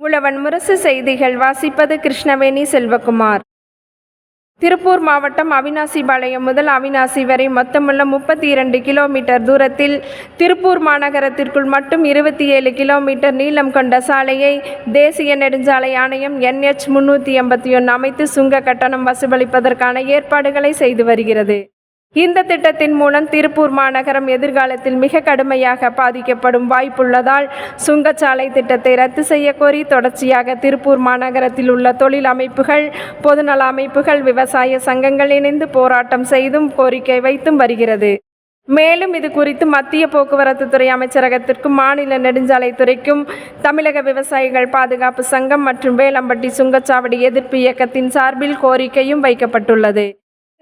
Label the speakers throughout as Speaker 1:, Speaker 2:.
Speaker 1: உழவன் முரசு செய்திகள் வாசிப்பது கிருஷ்ணவேணி செல்வகுமார். திருப்பூர் மாவட்டம் அவினாசிபாளையம் முதல் அவினாசி வரை மொத்தமுள்ள முப்பத்தி இரண்டு கிலோமீட்டர் தூரத்தில் திருப்பூர் மாநகரத்திற்குள் மட்டும் இருபத்தி ஏழு கிலோமீட்டர் நீளம் கொண்ட சாலையை தேசிய நெடுஞ்சாலை ஆணையம் என்ஹெச் முன்னூற்றி எண்பத்தி ஒன்று அமைத்து சுங்க கட்டணம் வசூலிப்பதற்கான ஏற்பாடுகளை செய்து வருகிறது. இந்த திட்டத்தின் மூலம் திருப்பூர் மாநகரம் எதிர்காலத்தில் மிக கடுமையாக பாதிக்கப்படும் வாய்ப்புள்ளதால் சுங்கச்சாலை திட்டத்தை ரத்து செய்ய கோரி தொடர்ச்சியாக திருப்பூர் மாநகரத்தில் உள்ள தொழில் அமைப்புகள் பொதுநல அமைப்புகள் விவசாய சங்கங்கள் இணைந்து போராட்டம் செய்தும் கோரிக்கை வைத்தும் வருகிறது. மேலும் இது குறித்து மத்திய போக்குவரத்து துறை அமைச்சரகத்திற்கும் மாநில நெடுஞ்சாலைத்துறைக்கும் தமிழக விவசாயிகள் பாதுகாப்பு சங்கம் மற்றும் வேலம்பட்டி சுங்கச்சாவடி எதிர்ப்பு இயக்கத்தின் சார்பில் கோரிக்கையும் வைக்கப்பட்டுள்ளது.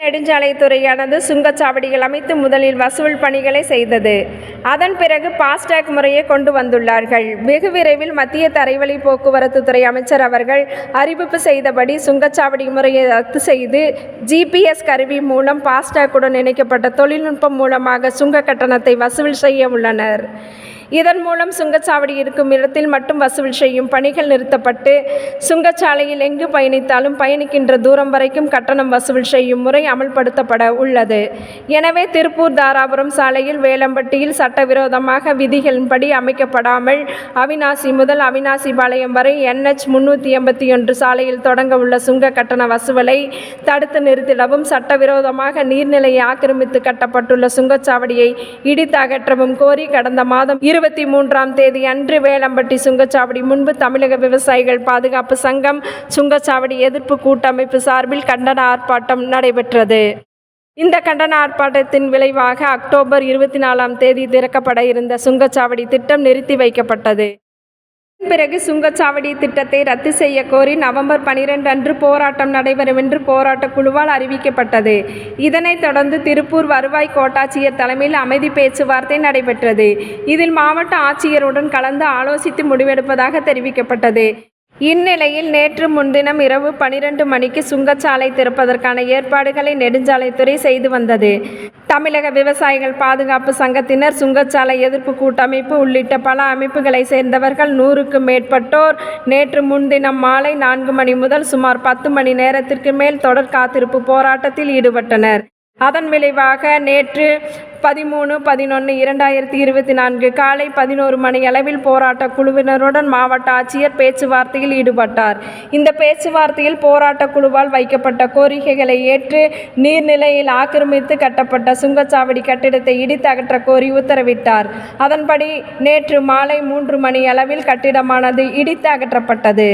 Speaker 1: நெடுஞ்சாலைத்துறையானது சுங்கச்சாவடிகள் அமைத்து முதலில் வசூல் பணிகளை செய்தது. அதன் பிறகு பாஸ்டாக் முறையை கொண்டு வந்துள்ளார்கள். வெகு விரைவில் மத்திய தரைவழி போக்குவரத்து துறை அமைச்சர் அவர்கள் அறிவிப்பு செய்தபடி சுங்கச்சாவடி முறையை ரத்து செய்து ஜிபிஎஸ் கருவி மூலம் பாஸ்டாக்குடன் இணைக்கப்பட்ட தொழில்நுட்பம் மூலமாக சுங்க கட்டணத்தை வசூல் செய்ய உள்ளனர். இதன் மூலம் சுங்கச்சாவடி இருக்கும் இடத்தில் மட்டும் வசூல் செய்யும் பணிகள் நிறுத்தப்பட்டு சுங்கச்சாலையில் எங்கு பயணித்தாலும் பயணிக்கின்ற தூரம் வரைக்கும் கட்டணம் வசூல் செய்யும் முறை அமல்படுத்தப்பட உள்ளது. எனவே திருப்பூர் தாராபுரம் சாலையில் வேலம்பட்டியில் சட்டவிரோதமாக விதிகளின்படி அமைக்கப்படாமல் அவினாசி முதல் அவினாசிபாளையம் வரை என்ஹெச் முன்னூற்றி எண்பத்தி ஒன்று சாலையில் தொடங்க உள்ள சுங்க கட்டண வசூலை தடுத்து நிறுத்திடவும் சட்டவிரோதமாக நீர்நிலையை ஆக்கிரமித்து கட்டப்பட்டுள்ள சுங்கச்சாவடியை இடித்து அகற்றவும் கோரி கடந்த மாதம் இருபத்தி மூன்றாம் தேதி அன்று வேலம்பட்டி சுங்கச்சாவடி முன்பு தமிழக விவசாயிகள் பாதுகாப்பு சங்கம் சுங்கச்சாவடி எதிர்ப்பு கூட்டமைப்பு சார்பில் கண்டன ஆர்ப்பாட்டம் நடைபெற்றது. இந்த கண்டன ஆர்ப்பாட்டத்தின் விளைவாக அக்டோபர் இருபத்தி நாலாம் தேதி திறக்கப்பட இருந்த சுங்கச்சாவடி திட்டம் நிறுத்தி வைக்கப்பட்டது. பிறகு சுங்கச்சாவடி திட்டத்தை ரத்து செய்ய கோரி நவம்பர் பனிரெண்டு அன்று போராட்டம் நடைபெறும் என்று போராட்டக் குழுவால் அறிவிக்கப்பட்டது. இதனைத் தொடர்ந்து திருப்பூர் வருவாய் கோட்டாட்சியர் தலைமையில் அமைதி பேச்சுவார்த்தை நடைபெற்றது. இதில் மாவட்ட ஆட்சியருடன் கலந்து ஆலோசித்து முடிவெடுப்பதாக தெரிவிக்கப்பட்டது. இந்நிலையில் நேற்று முன்தினம் இரவு பனிரெண்டு மணிக்கு சுங்கச்சாலை திறப்பதற்கான ஏற்பாடுகளை நெடுஞ்சாலைத்துறை செய்து வந்தது. தமிழக விவசாயிகள் பாதுகாப்பு சங்கத்தினர் சுங்கச்சாலை எதிர்ப்பு கூட்டமைப்பு உள்ளிட்ட பல அமைப்புகளை சேர்ந்தவர்கள் நூறுக்கும் மேற்பட்டோர் நேற்று முன்தினம் மாலை நான்கு மணி முதல் சுமார் பத்து மணி நேரத்திற்கு மேல் தொடர் காத்திருப்பு போராட்டத்தில் ஈடுபட்டனர். அதன் விளைவாக நேற்று பதிமூணு பதினொன்று இரண்டாயிரத்தி இருபத்தி நான்கு காலை பதினோரு மணி அளவில் போராட்ட குழுவினருடன் மாவட்ட ஆட்சியர் பேச்சுவார்த்தையில் ஈடுபட்டார். இந்த பேச்சுவார்த்தையில் போராட்ட குழுவால் வைக்கப்பட்ட கோரிக்கைகளை ஏற்று நீர்நிலையில் ஆக்கிரமித்து கட்டப்பட்ட சுங்கச்சாவடி கட்டிடத்தை இடித்து அகற்ற கோரி உத்தரவிட்டார். அதன்படி நேற்று மாலை மூன்று மணி அளவில் கட்டிடமானது இடித்து அகற்றப்பட்டது.